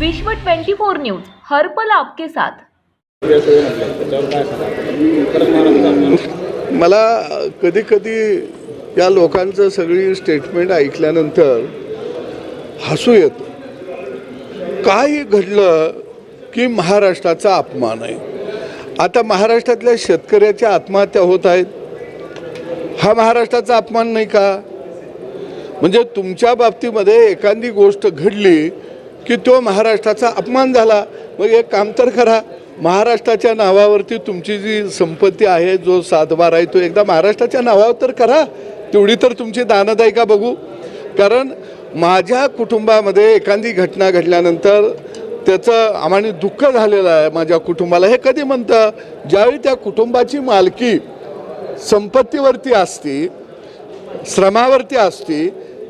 विश्व 24 न्यूज हर्पल आपके साथ. मला कधी कधी या लोकांचं सगळी स्टेटमेंट ऐकल्यानंतर हसू येतं. काही घडलं की महाराष्ट्राचा अपमान आहे. आता महाराष्ट्रातल्या शेतकऱ्याच्या आत्महत्या होत आहेत हा महाराष्ट्राचा अपमान नाही का? म्हणजे तुमच्या बाबतीमध्ये एखादी गोष्ट घडली की तो महाराष्ट्राचा अपमान झाला. मग एक काम तर करा. महाराष्ट्राच्या नावावरती तुमची जी संपत्ती आहे जो सातबार आहे तो एकदा महाराष्ट्राच्या नावावर तर करा. तेवढी तर तुमची दानदायिका बघू? कारण माझ्या कुटुंबामध्ये एखादी घटना घडल्यानंतर त्याचं आम्हाला दुःख झालेलं आहे माझ्या कुटुंबाला. हे कधी म्हणतं? ज्यावेळी त्या कुटुंबाची मालकी संपत्तीवरती असती श्रमावरती असती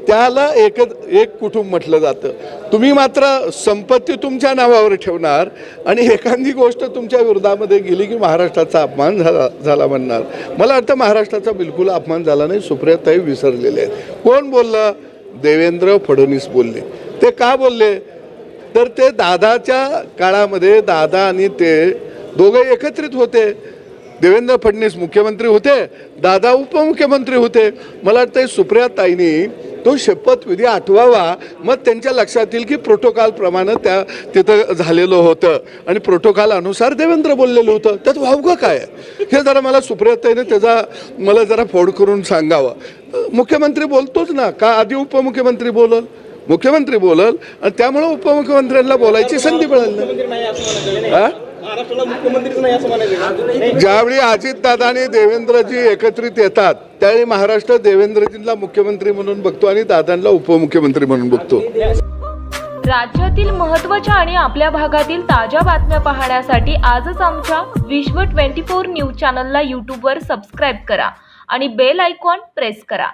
त्याला एक एक कुटुंब म्हटलं जातं. तुम्ही मात्र संपत्ती तुमच्या नावावर ठेवणार आणि एखादी गोष्ट तुमच्या विरोधामध्ये गेली की महाराष्ट्राचा अपमान झाला झाला म्हणणार. मला वाटतं महाराष्ट्राचा बिलकुल अपमान झाला नाही सुप्रियाताई विसरलेले आहेत. कोण बोललं? देवेंद्र फडणवीस बोलले. ते का बोलले? तर ते दादाच्या काळामध्ये दादा आणि ते दोघे एकत्रित होते. देवेंद्र फडणवीस मुख्यमंत्री होते दादा उपमुख्यमंत्री होते. मला वाटतं सुप्रियाताईंनी तो शपथविधी आठवावा. मग त्यांच्या लक्षात येईल की प्रोटोकॉल प्रमाणे त्या तिथं झालेलं होतं. आणि प्रोटोकॉल अनुसार देवेंद्र बोललेलं होतं. त्यात वावगं काय? हे जरा मला सुप्रियाताईने त्याचा मला जरा फोड करून सांगावं. मुख्यमंत्री बोलतोच ना. का आधी उपमुख्यमंत्री बोलल? मुख्यमंत्री बोलल. आणि त्यामुळे उपमुख्यमंत्र्यांना बोलायची संधी मिळाली हा ज्यावेळी अजितदादा आणि देवेंद्रजी एकत्रित येतात त्यावेळी महाराष्ट्र देवेंद्रजींना मुख्यमंत्री म्हणून बघतो आणि दादांना उपमुख्यमंत्री म्हणून बघतो. राज्यातील महत्त्वाच्या आणि आपल्या भागातील ताज्या बातम्या पाहण्यासाठी आजच आमच्या विश्व 24 न्यूज चॅनलला यूट्यूबवर सबस्क्राईब करा आणि बेल आयकॉन प्रेस करा.